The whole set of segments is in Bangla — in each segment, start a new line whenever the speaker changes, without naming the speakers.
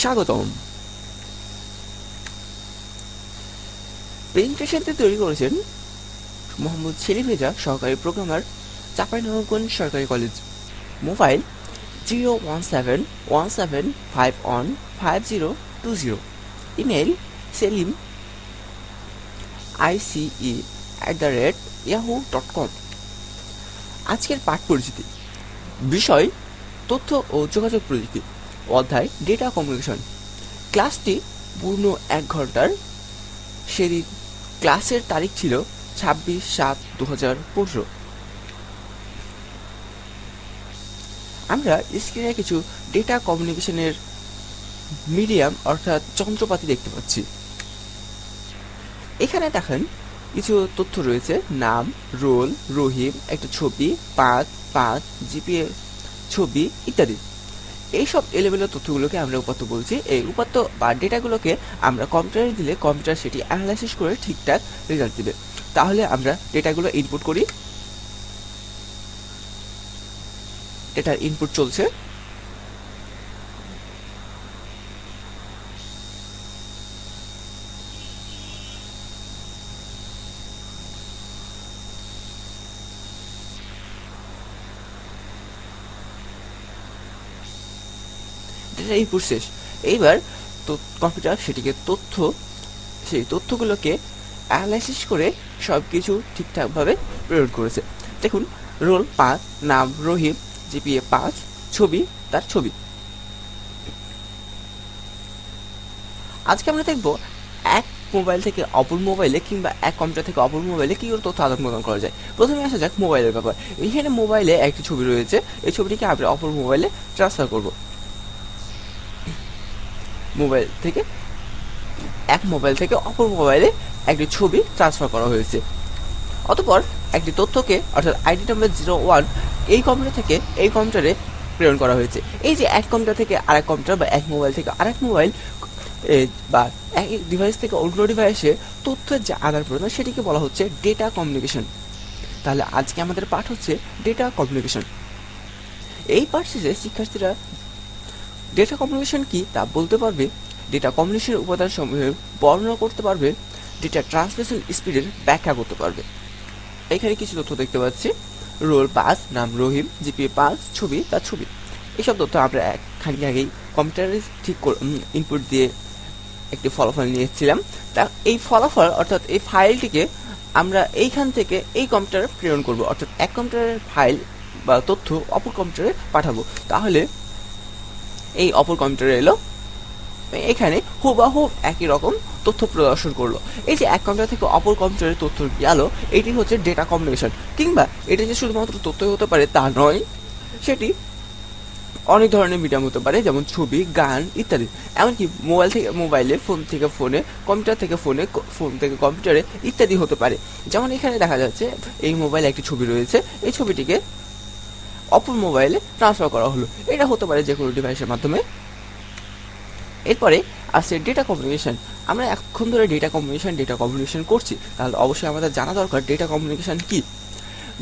স্বাগতম। প্রেজেন্টেশনটি তৈরি করেছেন মোহাম্মদ শেরিফ রেজা, সহকারী প্রোগ্রামার চাঁপাইনবাবগঞ্জ সরকারি college mobile zero one seven one seven five one five zero two zero email Selim ICE at the rate Yahoo dot com আজকের পাঠ পরিচিতি, বিষয়, তথ্য ও যোগাযোগ প্রযুক্তি। অধ্যায় ডেটা কমিউনিকেশন ক্লাসটি পূর্ণ এক ঘণ্টার। সেদিন ক্লাসের তারিখ ছিল ছাব্বিশ সাত দু হাজার পনেরো। আমরা স্ক্রিনে কিছু ডেটা কমিউনিকেশনের মিডিয়াম, অর্থাৎ যন্ত্রপাতি দেখতে পাচ্ছি। এখানে দেখেন কিছু তথ্য রয়েছে। নাম, রোল, রহিম, একটা ছবি, পাঁচ পাঁচ, জিপিএ, ছবি, ইত্যাদি। এইসব এলোমেলো তথ্যগুলোকে আমরা উপাত্ত বলছি। এই উপাত্ত বা ডেটাগুলোকে আমরা কম্পিউটারে দিলে কম্পিউটার সেটি অ্যানালাইসিস করে ঠিকঠাক রেজাল্ট দেবে। তাহলে আমরা ডেটাগুলো ইনপুট করি। ডেটার ইনপুট চলছে। ইনপুট শেষ। এইবার তো কম্পিউটার সেটিকে তথ্য, সেই তথ্যগুলোকে অ্যানালাইসিস করে সব কিছু ঠিকঠাকভাবে প্রেরণ করেছে। দেখুন রোল পাঁচ, নাম রহিম জিপিএ পাঁচ, ছবি, তার ছবি। আজকে আমরা দেখব এক মোবাইল থেকে অপর মোবাইলে কিংবা এক কম্পিউটার থেকে অপর মোবাইলে কি করে তথ্য আদান প্রদান করা যায়। প্রথমে আসা যাক মোবাইলের ব্যাপার। এখানে মোবাইলে একটি ছবি রয়েছে। এই ছবিটিকে আমরা অপর মোবাইলে ট্রান্সফার করব। মোবাইল থেকে, এক মোবাইল থেকে অপর মোবাইলে একটি ছবি ট্রান্সফার করা হয়েছে। অতপর একটি তথ্যকে, অর্থাৎ আইডি নাম্বার জিরো ওয়ান এই কম্পিউটার থেকে এই কম্পিউটারে প্রেরণ করা হয়েছে। এই যে এক কম্পিউটার থেকে আরেক কম্পিউটার বা এক মোবাইল থেকে আরেক মোবাইল বা এক ডিভাইস থেকে অন্য ডিভাইসে তথ্যের যে আদান প্রদান, সেটিকে বলা হচ্ছে ডেটা কমিউনিকেশন তাহলে আজকে আমাদের পাঠ হচ্ছে ডেটা কমিউনিকেশন এই পাঠ শেষে শিক্ষার্থীরা ডেটা কমিউনিকেশন কি তা বলতে পারবে? ডেটা কমিউনিকেশনের উপাদান সমূহের বর্ণনা করতে পারবে। ডেটা ট্রান্সমিশন স্পিডের ব্যাখ্যা করতে পারবে। এখানে কিছু তথ্য দেখতে পাচ্ছি। রোল পাস নাম রহিম জিপিএ পাস ছবি তার ছবি। এইসব তথ্য আমরা এক খানিক আগেই কম্পিউটারে ঠিক ইনপুট দিয়ে একটি ফলাফল নিয়েছিলাম। তা এই ফলাফল, অর্থাৎ এই ফাইলটিকে আমরা এইখান থেকে এই কম্পিউটারে প্রেরণ করব। অর্থাৎ এক কম্পিউটারের ফাইল বা তথ্য অপর কম্পিউটারে পাঠাবো। তাহলে এই অপর কম্পিউটারে এলো। এখানে হুবাহু একই রকম তথ্য প্রদর্শন করল। এই যে এক কম্পিউটার থেকে অপর কম্পিউটারে তথ্য গেল, এটি হচ্ছে ডেটা কম্বিনেশন কিংবা এটি যে শুধুমাত্র তথ্যই হতে পারে তা নয়, সেটি অনেক ধরনের মিডিয়াম হতে পারে, যেমন ছবি, গান ইত্যাদি। এমনকি মোবাইল থেকে মোবাইলে ফোন থেকে ফোনে কম্পিউটার থেকে ফোনে ফোন থেকে কম্পিউটারে ইত্যাদি হতে পারে। যেমন এখানে দেখা যাচ্ছে, এই মোবাইলে একটি ছবি রয়েছে। এই ছবিটিকে অপর মোবাইলে ট্রান্সফার করা হলো। এটা হতে পারে যে কোনো ডিভাইসের মাধ্যমে। এরপরে আসছে ডেটা কমিউনিকেশন আমরা এখন ধরে ডেটা কমিউনিকেশন ডেটা কমিউনিকেশন করছি। তাহলে অবশ্যই আমাদের জানা দরকার ডেটা কমিউনিকেশন কি?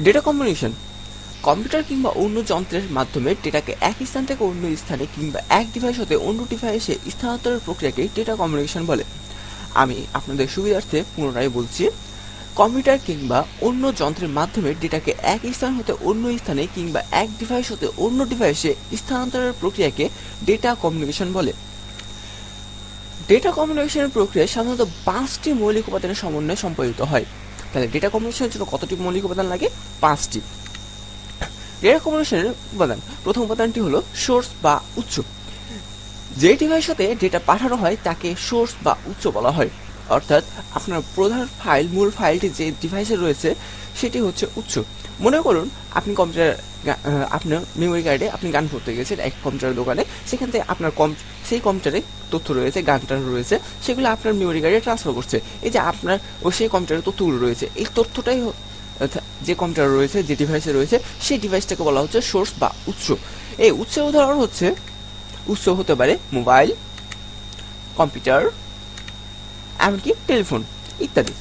ডেটা কমিউনিকেশন কম্পিউটার কিংবা অন্য যন্ত্রের মাধ্যমে ডেটাকে এক স্থান থেকে অন্য স্থানে কিংবা এক ডিভাইস হতে অন্য ডিভাইসে স্থানান্তরের প্রক্রিয়াকে ডেটা কমিউনিকেশন বলে। আমি আপনাদের সুবিধার্থে পুনরায় বলছি কম্পিউটার কিংবা অন্য যন্ত্রের মাধ্যমে ডেটাকে এক স্থান হতে অন্য স্থানে কিংবা এক ডিভাইস হতে অন্য ডিভাইসে স্থানান্তরের প্রক্রিয়াকে ডেটা কমিউনিকেশন বলে। ডেটা কমিউনিকেশনের প্রক্রিয়া সাধারণত পাঁচটি মৌলিক উপাদানের সমন্বয়ে সম্পাদিত হয়। তাহলে ডেটা কমিউনিকেশনের জন্য কতটি মৌলিক উপাদান লাগে? পাঁচটি। ডেটা কমিউনিকেশনের উপাদান। প্রথম উপাদানটি হলো সোর্স বা উৎস। যে ডিভাইস হতে ডেটা পাঠানো হয়, তাকে সোর্স বা উৎস বলা হয়। অর্থাৎ আপনার প্রধান ফাইল মূল ফাইলটি যে ডিভাইসে রয়েছে, সেটি হচ্ছে উৎস। মনে করুন, আপনি কম্পিউটার আপনার মেমোরি কার্ডে আপনি গান করতে গেছেন এক কম্পিউটার দোকানে, সেখান থেকে আপনার কম সেই কম্পিউটারে তথ্য রয়েছে গানটা রয়েছে, সেগুলো আপনার মেমোরি কার্ডে ট্রান্সফার করছে। এই যে আপনার ও সেই কম্পিউটারের তথ্যগুলো রয়েছে, এই তথ্যটাই যে কম্পিউটার রয়েছে, যে ডিভাইসে রয়েছে, সেই ডিভাইসটাকে বলা হচ্ছে সোর্স বা উৎস। এই উৎসের উদাহরণ হচ্ছে, উৎস হতে পারে মোবাইল কম্পিউটার এমনকি টেলিফোন ইত্যাদি।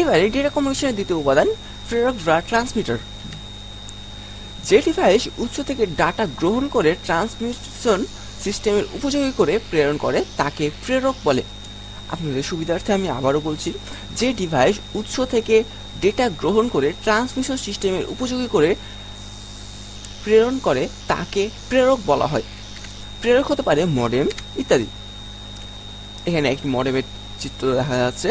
এবারে ডেটা কমিউনিকেশনের দ্বিতীয় উপাদান, প্রেরক বা ট্রান্সমিটার যে ডিভাইস উৎস থেকে ডাটা গ্রহণ করে ট্রান্সমিশন সিস্টেমের উপযোগী করে প্রেরণ করে, তাকে প্রেরক বলে। আপনাদের সুবিধার্থে আমি আবারও বলছি, যে ডিভাইস উৎস থেকে ডেটা গ্রহণ করে ট্রান্সমিশন সিস্টেমের উপযোগী করে প্রেরণ করে, তাকে প্রেরক বলা হয়। প্রেরক হতে পারে মডেম ইত্যাদি। এখানে একটি মডেমের চিত্র দেখা যাচ্ছে।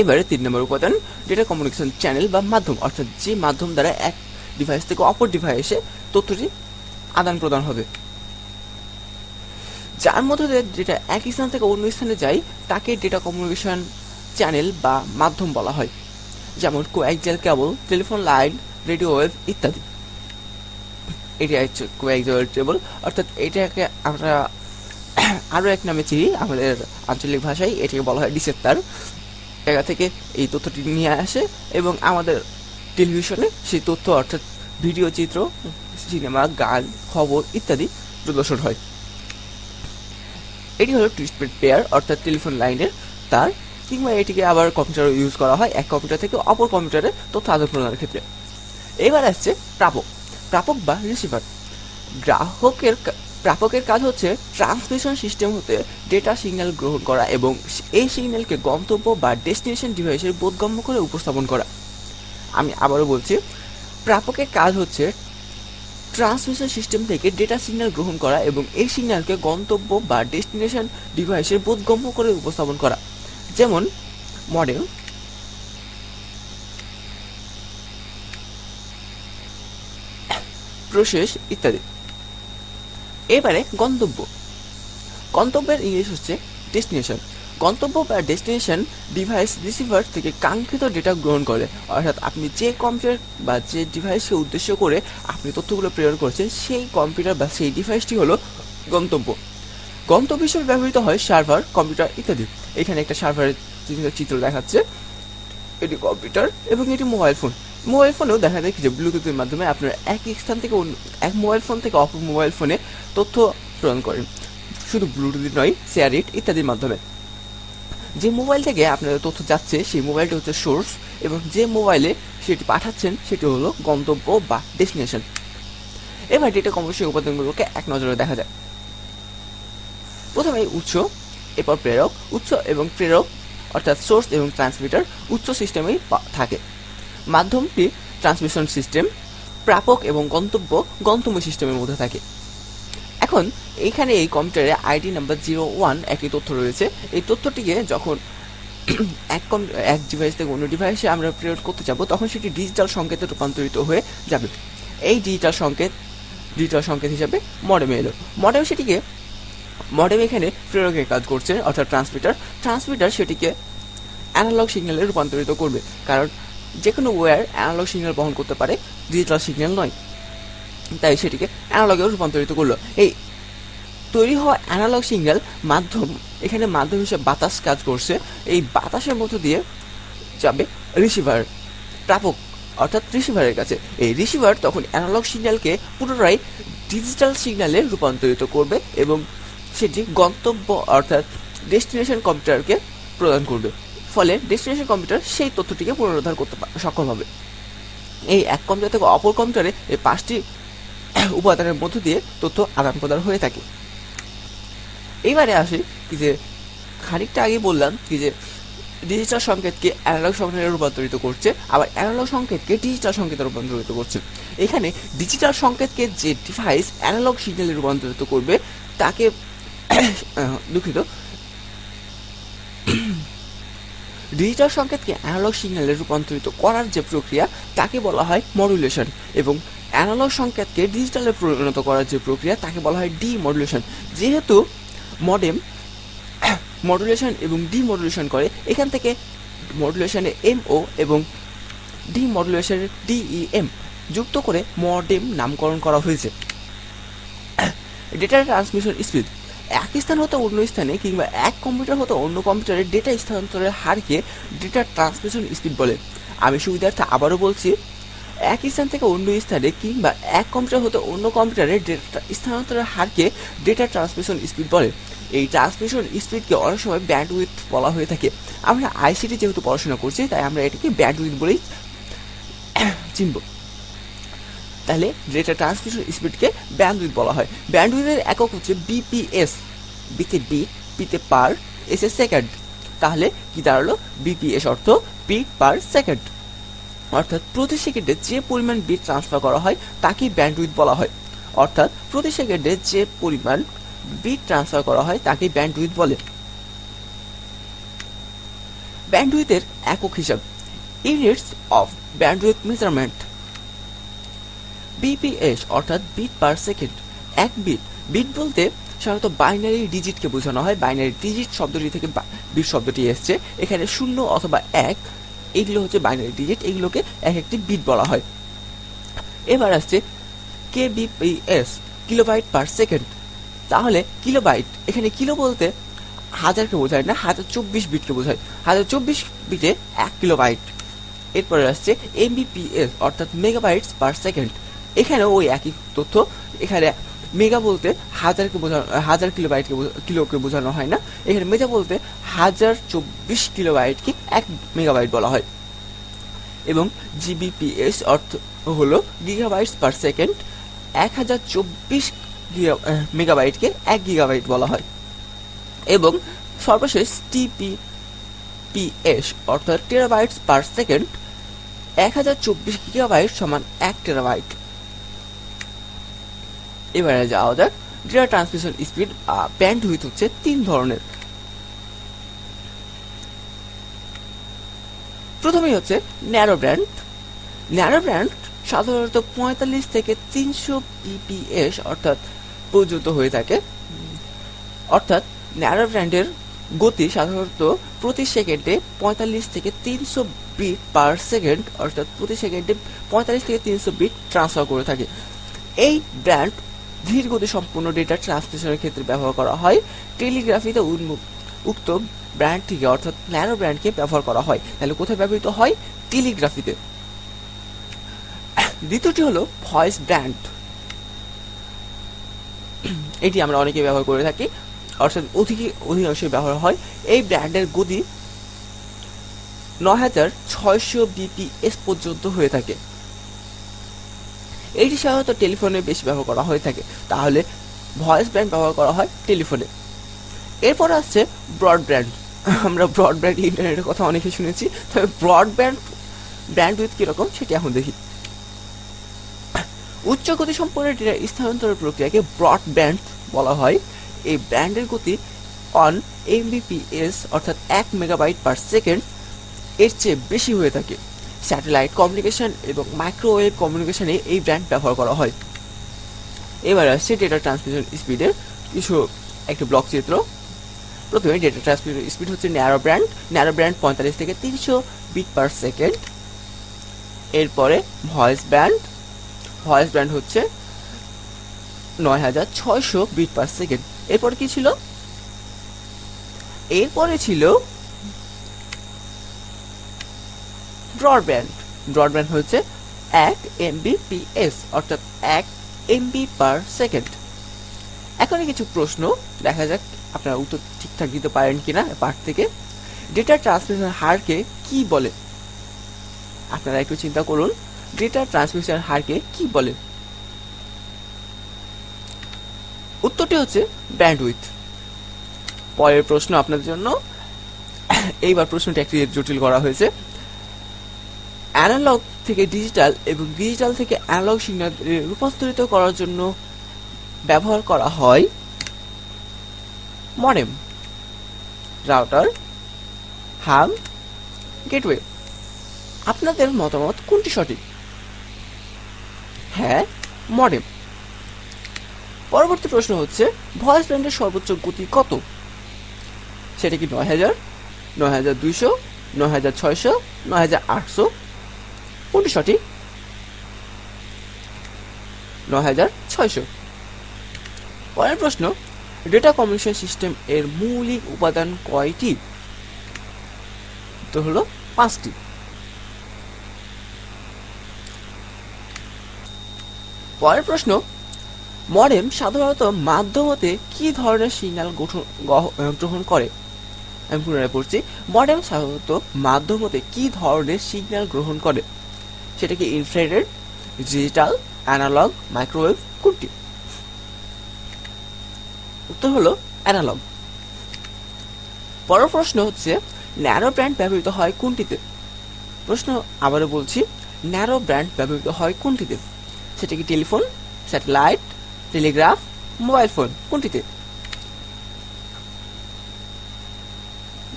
এবারে তিন নম্বর উপাদান ডেটা কমিউনিকেশন চ্যানেল বা মাধ্যম, অর্থাৎ যে মাধ্যম দ্বারা এক ডিভাইস থেকে অপর ডিভাইসে তথ্যটি আদান প্রদান হবে। যার মধ্যে ডেটা এক স্থান থেকে অন্য স্থানে যায়, তাকে ডেটা কমিউনিকেশন চ্যানেল বা মাধ্যম বলা হয়। যেমন coaxial cable telephone line radio wave ইত্যাদি। এটি হচ্ছে কোয়াক্সিয়াল কেবল অর্থাৎ এটাকে আমরা আরও এক নামে চিনি, আমাদের আঞ্চলিক ভাষায় এটাকে বলা হয় ডিসের তার জায়গা থেকে এই তথ্যটি নিয়ে আসে এবং আমাদের টেলিভিশনে সেই তথ্য, অর্থাৎ ভিডিও চিত্র, সিনেমা, গান, খবর ইত্যাদি প্রদর্শন হয়। এটি হলো টুইস্টেড পেয়ার, অর্থাৎ টেলিফোন লাইনের তার, কিংবা এটিকে আবার কম্পিউটারে ইউজ করা হয় এক কম্পিউটার থেকে অপর কম্পিউটারে তথ্য আদান প্রদানের ক্ষেত্রে। এবার আসছে প্রাপক। প্রাপক বা রিসিভার গ্রাহকের প্রাপকের কাজ হচ্ছে ট্রান্সমিশন সিস্টেম হতে ডেটা সিগন্যাল গ্রহণ করা এবং এই সিগন্যালকে গন্তব্য বা ডেস্টিনেশন ডিভাইসের বোধগম্য করে উপস্থাপন করা। আমি আবারও বলছি, প্রাপকের কাজ হচ্ছে ট্রান্সমিশন সিস্টেম থেকে ডেটা সিগন্যাল গ্রহণ করা এবং এই সিগন্যালকে গন্তব্য বা ডেস্টিনেশন ডিভাইসের বোধগম্য করে উপস্থাপন করা। যেমন মডেল প্রসেস ইত্যাদি। এবারে গন্তব্য। গন্তব্যের ইংলিশ হচ্ছে ডেস্টিনেশন গন্তব্য বা ডেস্টিনেশন ডিভাইস রিসিভার থেকে কাঙ্ক্ষিত ডেটা গ্রহণ করে। অর্থাৎ আপনি যে কম্পিউটার বা যে ডিভাইসকে উদ্দেশ্য করে আপনি তথ্যগুলো প্রেরণ করছেন, সেই কম্পিউটার বা সেই ডিভাইসটি হলো গন্তব্য। গন্তব্য হিসেবে ব্যবহৃত হয় সার্ভার কম্পিউটার ইত্যাদি। এখানে একটা সার্ভারের চিত্র দেখাচ্ছে। এটি কম্পিউটার এবং এটি মোবাইল ফোন মোবাইল ফোনেও দেখা যায় কি যে ব্লুটুথের মাধ্যমে আপনারা এক স্থান থেকে এক মোবাইল ফোন থেকে অপর মোবাইল ফোনে তথ্য প্রদান করেন। শুধু ব্লুটুথ নয় শেয়ার ইট ইত্যাদির মাধ্যমে। যে মোবাইল থেকে আপনাদের তথ্য যাচ্ছে, সেই মোবাইলটি হচ্ছে সোর্স এবং যে মোবাইলে সেটি পাঠাচ্ছেন, সেটি হলো গন্তব্য বা ডেস্টিনেশন এবার ডেটা কমিউনিকেশন উপাদানগুলোকে এক নজরে দেখা যায় প্রথমে উৎস, এরপর প্রেরক, উৎস এবং প্রেরক, অর্থাৎ সোর্স এবং ট্রান্সমিটার উচ্চ সিস্টেমেই থাকে। মাধ্যমটি ট্রান্সমিশন সিস্টেম, প্রাপক এবং গন্তব্য গন্তব্য সিস্টেমের মধ্যে থাকে। এখন এইখানে এই কম্পিউটারে আইডি নাম্বার জিরো ওয়ান একটি তথ্য রয়েছে। এই তথ্যটিকে যখন এক কম, এক ডিভাইস থেকে অন্য ডিভাইসে আমরা প্রেরণ করতে যাব, তখন সেটি ডিজিটাল সংকেতে রূপান্তরিত হয়ে যাবে। এই ডিজিটাল সংকেত ডিজিটাল সংকেত হিসাবে মডেমে এলো। মডেম সেটিকে মডেম এখানে প্রেরকের কাজ করছে, অর্থাৎ ট্রান্সমিটার ট্রান্সমিটার সেটিকে অ্যানালগ সিগন্যালে রূপান্তরিত করবে, কারণ যে কোনো ওয়্যার অ্যানালগ সিগন্যাল বহন করতে পারে ডিজিটাল সিগন্যাল নয়। তাই সেটিকে অ্যানালগে রূপান্তরিত করল। এই তৈরি হওয়া অ্যানালগ সিগন্যাল মাধ্যম, এখানে মাধ্যম হিসেবে বাতাস কাজ করছে। এই বাতাসের মধ্য দিয়ে যাবে রিসিভার প্রাপক, অর্থাৎ রিসিভারের কাছে। এই রিসিভার তখন অ্যানালগ সিগন্যালকে পুনরায় ডিজিটাল সিগন্যালে রূপান্তরিত করবে এবং সেটি গন্তব্য, অর্থাৎ ডেস্টিনেশন কম্পিউটারকে প্রদান করবে। ফলে ডেস্টিনেশন কম্পিউটার সেই তথ্যটিকে পুনরুদ্ধার করতে সক্ষম হবে। এই এক কম্পিউটার থেকে অপর কম্পিউটারে এই পাঁচটি উপাদানের মধ্য দিয়ে তথ্য আদান প্রদান হয়ে থাকে। এইবারে আসি কি যে খানিকটা আগে বললাম কি যে ডিজিটাল সংকেতকে অ্যানালগ সংকেতে রূপান্তরিত করছে, আবার অ্যানালগ সংকেতকে ডিজিটাল সংকেতে রূপান্তরিত করছে। এখানে ডিজিটাল সংকেতকে যে ডিভাইস অ্যানালগ সিগন্যালে রূপান্তরিত করবে, তাকে দুঃখিত ডিজিটাল সংকেতকে অ্যানালগ সিগন্যালে রূপান্তরিত করার যে প্রক্রিয়া, তাকে বলা হয় মডুলেশন এবং অ্যানালগ সংকেতকে ডিজিটালে পরিণত করার যে প্রক্রিয়া, তাকে বলা হয় ডিমডুলেশন যেহেতু মডেম মডুলেশন এবং ডিমডুলেশন করে, এখান থেকে মডুলেশনে এম ও এবং ডিমডুলেশনে ডিইএম যুক্ত করে মডেম নামকরণ করা হয়েছে। ডেটা ট্রান্সমিশন স্পিড এক স্থান হতে অন্য স্থানে কিংবা এক কম্পিউটার হতে অন্য কম্পিউটারে ডেটা স্থানান্তরের হারকে ডেটা ট্রান্সমিশন স্পিড বলে। আমি সুবিধার্থে আবারও বলছি এক স্থান থেকে অন্য স্থানে কিংবা এক কম্পিউটার হতে অন্য কম্পিউটারে ডেটা স্থানান্তরের হারকে ডেটা ট্রান্সমিশন স্পিড বলে। এই ট্রান্সমিশন স্পিডকে অনেক সময় ব্যান্ড উইথ বলা হয়ে থাকে। আমরা আইসিটি যেহেতু পড়াশোনা করছি, তাই আমরা এটাকে ব্যান্ড উইথ বলেই চিনব। তাহলে ডেটা ট্রান্সমিশন স্পিডকে ব্যান্ডউইথ বলা হয়। ব্যান্ডউইথের একক হচ্ছে বিপিএস বিতে বিট পিতে পার এস এ সেকেন্ড তাহলে কি দাঁড়াল? বিপিএস অর্থ বিট পার সেকেন্ড অর্থাৎ প্রতি সেকেন্ডে যে পরিমাণ বিট ট্রান্সফার করা হয় তাকে ব্যান্ডউইথ বলা হয়। অর্থাৎ প্রতি সেকেন্ডে যে পরিমাণ বিট ট্রান্সফার করা হয় তাকে ব্যান্ডউইথ বলে। ব্যান্ডউইথের একক হিসাব units of bandwidth measurement BPS অর্থাৎ বিট পার সেকেন্ড এক বিট বিট বলতে সাধারণত বাইনারি ডিজিটকে বোঝানো হয়। বাইনারি ডিজিট শব্দটি থেকে বিট শব্দটি এসছে। এখানে শূন্য অথবা এক, এগুলো হচ্ছে বাইনারি ডিজিট এগুলোকে এক একটি বিট বলা হয়। এবার আসছে কে কেবিপিএস কিলোবাইট পার সেকেন্ড তাহলে কিলোবাইট এখানে কিলো বলতে হাজারকে বোঝায় না, হাজার চব্বিশ বিটকে বোঝায়। হাজার চব্বিশ বিটে এক কিলোবাইট এরপরে আসছে এমবিপিএস অর্থাৎ মেগাবাইটস পার সেকেন্ড এখানে ওই একই তথ্য। এখানে মেগা বলতে হাজারকে বোঝানো, হাজার কিলোবাইটকে কিলোকে বোঝানো হয় না। এখানে মেগা বলতে হাজার চব্বিশ কিলোবাইটকে এক মেগাবাইট বলা হয়। এবং জিবিপিএস অর্থ হলো গিগাবাইটস পার সেকেন্ড এক হাজার চব্বিশ মেগাবাইটকে এক গিগাবাইট বলা হয়। এবং সর্বশেষ টিপি পিএস অর্থাৎ টেরাবাইটস পার সেকেন্ড এক হাজার চব্বিশ গিগাবাইট সমান এক টেরাবাইট এবারে যাওয়া যাক। Data transmission speed bandwidth হচ্ছে তিন ধরনের। প্রথমেই হচ্ছে ন্যারো ব্র্যান্ড ন্যারো ব্র্যান্ড সাধারণত পঁয়তাল্লিশ থেকে তিনশো পিপিএস অর্থাৎ পর্যন্ত হয়ে থাকে। অর্থাৎ ন্যারো ব্র্যান্ডের গতি সাধারণত প্রতি সেকেন্ডে পঁয়তাল্লিশ থেকে তিনশো বিট পার সেকেন্ড অর্থাৎ প্রতি সেকেন্ডে পঁয়তাল্লিশ থেকে তিনশো বিট ট্রান্সফার করে থাকে। এই ব্র্যান্ড ধীর গতি সম্পূর্ণ ডেটা ট্রান্সমিশনের ক্ষেত্রে ব্যবহার করা হয়। টেলিগ্রাফিতে উক্ত ব্র্যান্ডটিকে অর্থাৎ ন্যানো ব্র্যান্ডকে ব্যবহার করা হয়। তাহলে কোথায় ব্যবহৃত হয়? টেলিগ্রাফিতে দ্বিতীয়টি হলো ভয়েস ব্র্যান্ড এটি আমরা অনেকে ব্যবহার করে থাকি। অর্থাৎ অধিক অধিকাংশই ব্যবহার হয়। এই ব্র্যান্ডের গতি নয় হাজার ছয়শো বিপিএস পর্যন্ত হয়ে থাকে। এটি সাধারণত টেলিফোনে বেশি ব্যবহার করা হয়ে থাকে। তাহলে ভয়েস ব্র্যান্ড ব্যবহার করা হয় টেলিফোনে। এরপর আসছে ব্রডব্যান্ড। আমরা ব্রডব্যান্ড ইন্টারনেটের কথা অনেকে শুনেছি। তবে ব্রডব্যান্ড ব্র্যান্ড উইথ কীরকম সেটি এখন দেখি। উচ্চ গতি সম্পন্ন ডেটা স্থানান্তর প্রক্রিয়াকে ব্রডব্যান্ড বলা হয়। এই ব্র্যান্ডের গতি অন এমবিপিএস অর্থাৎ এক মেগাবাইট পার সেকেন্ড এর চেয়ে বেশি হয়ে থাকে। স্যাটেলাইট কমিউনিকেশন এবং মাইক্রোওয়েভ কমিউনিকেশনে এই ব্র্যান্ড ব্যবহার করা হয়। এবার আসছে ডেটা ট্রান্সমিশন স্পিডের কিছু একটি ব্লক চিত্র। প্রথমে ডেটা ট্রান্সমিশন স্পিড হচ্ছে ন্যারো ব্র্যান্ড ন্যারো ব্র্যান্ড পঁয়তাল্লিশ থেকে তিনশো বিট পার সেকেন্ড এরপরে ভয়েস ব্র্যান্ড ভয়েস ব্র্যান্ড হচ্ছে নয় হাজার ছয়শো বিট পার সেকেন্ড এরপর কি ছিল? এরপরে ছিল ব্রডব্যান্ড ব্রডব্যান্ড হচ্ছে এক এমবিপিএস অর্থাৎ এক এমবি পার সেকেন্ড এখন কিছু প্রশ্ন, দেখা যাক আপনারা উত্তর ঠিকঠাক দিতে পারেন কিনা পার্ট থেকে। ডেটা ট্রান্সমিশন হারকে কি বলে? আপনারা একটু চিন্তা করুন ডেটা ট্রান্সমিশন হারকে কি বলে? উত্তরটি হচ্ছে ব্যান্ডউইথ পরের প্রশ্ন আপনাদের জন্য। এইবার প্রশ্নটি একটি জটিল করা হয়েছে। অ্যানালগ থেকে ডিজিটাল এবং ডিজিটাল থেকে অ্যানালগ সিগন্যাল রূপান্তরিত করার জন্য ব্যবহার করা হয় মডেম রাউটার হাব গেটওয়ে আপনাদের মতামত কোনটি সঠিক? হ্যাঁ মডেম পরবর্তী প্রশ্ন হচ্ছে ভয়েস ব্যান্ডের সর্বোচ্চ গতি কত? সেটা কি নয় হাজার নয় হাজার দুইশো, নয় হাজার ছয়শো, নয় হাজার আটশো? সঠিক নয় হাজার ছয়শো। পরের প্রশ্ন ডেটা কমিউনিকেশন সিস্টেম এর মৌলিক উপাদান কয়টি? তো হলো পাঁচটি। পরের প্রশ্ন মডেম সাধারণত মাধ্যমতে কি ধরনের সিগন্যাল গঠন গ্রহণ করে? আমি পুনরায় পড়ছি মডেম সাধারণত মাধ্যমতে কি ধরনের সিগন্যাল গ্রহণ করে? সেটা কি ইনফ্রারেড ডিজিটাল অ্যানালগ মাইক্রোওয়েভ কোনটি উত্তর হলো অ্যানালগ পরের প্রশ্ন হচ্ছে ন্যারো ব্র্যান্ড ব্যবহৃত হয় কোনটিতে? প্রশ্ন আবারও বলছি ন্যারো ব্র্যান্ড ব্যবহৃত হয় কোনটিতে? সেটা কি telephone satellite telegraph mobile phone কোনটিতে?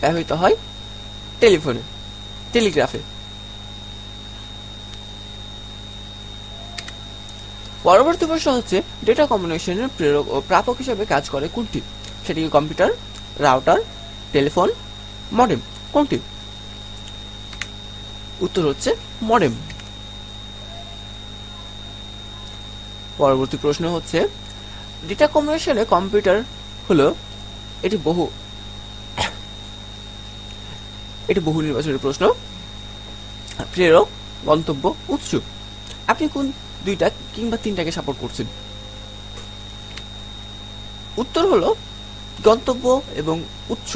ব্যবহৃত হয় টেলিফোনে টেলিগ্রাফে পরবর্তী প্রশ্ন হচ্ছে ডেটা কমিউনিকেশনের প্রেরক ও প্রাপক হিসেবে কাজ করে কোনটি? সেটি কম্পিউটার, রাউটার, টেলিফোন মডেম কোনটি? উত্তর হচ্ছে মডেম পরবর্তী প্রশ্ন হচ্ছে ডেটা কমিউনিকেশনে কম্পিউটার হলো এটি বহু এটি বহু নির্বাচনের প্রশ্ন। প্রেরক, গন্তব্য, উৎস। আপনি কোন দুইটা কিংবা তিনটাকে সাপোর্ট করছেন উত্তর হলো গন্তব্য এবং উৎস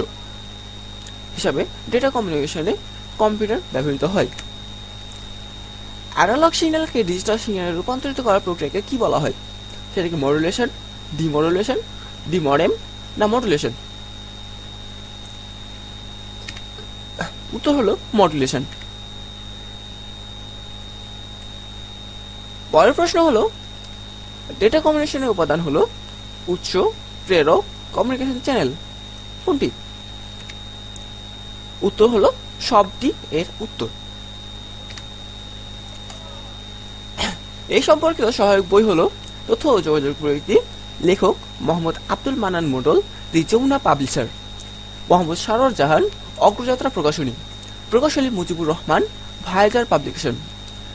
হিসাবে ডেটা কমিউনিকেশনে কম্পিউটার ব্যবহৃত হয়। অ্যানালগ সিগন্যালকে ডিজিটাল সিগন্যালে রূপান্তরিত করার প্রক্রিয়াকে কি বলা হয়? সেটাকে মডুলেশন ডিমডুলেশন ডিমডেম না মডুলেশন উত্তর হলো মডুলেশন পরের প্রশ্ন হলো ডেটা কমিউনিকেশনের উপাদান হলো উৎস, প্রেরক কমিউনিকেশন চ্যানেল কোনটি? উত্তর হলো সবটি এর উত্তর। এই সম্পর্কিত সহায়ক বই হলো তথ্য ও যোগাযোগ প্রযুক্তি লেখক মোহাম্মদ আব্দুল মানান মোডল দি যমুনা পাবলিশার, মোহাম্মদ সারর জাহান, অগ্রযাত্রা প্রকাশনী প্রকৌশলী মুজিবুর রহমান ভায়াজার পাবলিকেশন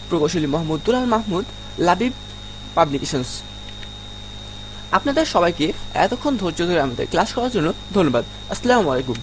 প্রকৌশলী মোহাম্মদ দুলাল মাহমুদ লাবিব পাবলিকেশনস। আপনাদের সবাইকে এতক্ষণ ধৈর্য ধরে আমাদের ক্লাস করার জন্য ধন্যবাদ। আসসালামু আলাইকুম।